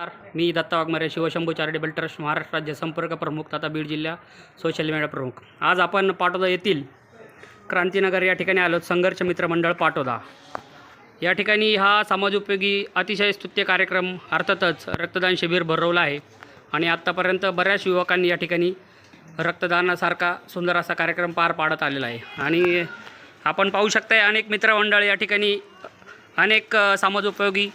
मी Datta Waghmare Shivshambhu charitable trust Maharashtra राज्य संपर्क प्रमुख तथा बीड जिल्हा सोशल मीडिया प्रमुख. आज आपण पाटोदा येथील क्रांतीनगर या ठिकाणी आलो. संघर्ष मित्र मंडळ पाटोदा. या ठिकाणी हा समाजोपयोगी अतिशय स्तुत्य कार्यक्रम अर्थातच रक्तदान शिबिर भरवलं आहे. आणि आत्तापर्यंत बऱ्याच युवकांनी या ठिकाणी रक्तदानासारखा सुंदर असा कार्यक्रम पार पाडत आलेला आहे. आणि आपण पाहू शकताय अनेक मित्रमंडळ या ठिकाणी अनेक समाज समाजोपयोगी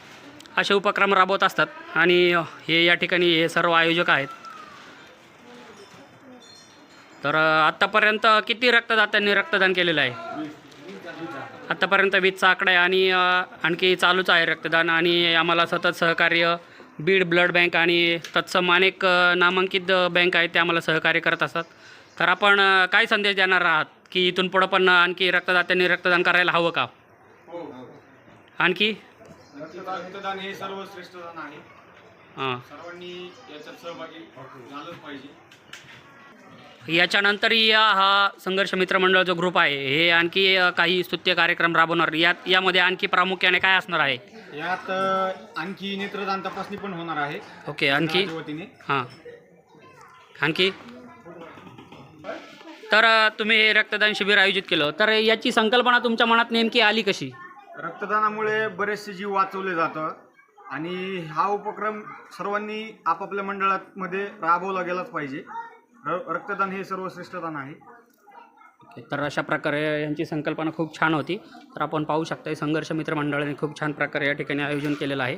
असे उपक्रम राबवत असतात. आणि हे या ठिकाणी हे सर्व आयोजक आहेत. तर आत्तापर्यंत किती रक्तदात्यांनी रक्तदान केलेलं आहे? आत्तापर्यंत वीजचा आकडा आहे आणि आणखी चालूच आहे रक्तदान. आणि आम्हाला सतत सहकार्य बीड ब्लड बँक आणि तत्सम अनेक नामांकित बँक आहेत ते आम्हाला सहकार्य करत असतात. तर आपण काय संदेश देणार आहात? की इथून पुढं पण आणखी रक्तदात्यांनी रक्तदान करायला हवं का? आणखी? रक्तदान हे सर्वश्रेष्ठ दान आहे. हां. सर्वांनी याच्यात सहभागी झालंच पाहिजे. याच्यानंतरही या हा संघर्ष मित्र मंडळ जो ग्रुप आहे हे आणखी अ, काही स्तुत्य कार्यक्रम राबवणार. यात यामध्ये आणखी प्रामुख्याने काय असणार आहे? यात अ, आणखी नेत्रदान तपासणी पण होणार आहे. ओके आणखी? वतीने. हां. आणखी? तर अ, तुम्ही हे रक्तदान शिबिर आयोजित केलं. तर याची संकल्पना तुमच्या मनात नेमकी आली कशी? रक्तदानामुळे बरेचसे जीव वाचवले जातं. आणि हा उपक्रम सर्वांनी आपापल्या मंडळामध्ये राबवला गेलाच पाहिजे. र- रक्तदान हे सर्वश्रेष्ठ दान आहे. ओके, तर अशा प्रकारे यांची संकल्पना खूप छान होती. तर आपण पाहू शकता संघर्ष मित्र मंडळाने खूप छान प्रकारे या ठिकाणी आयोजन केलेलं आहे.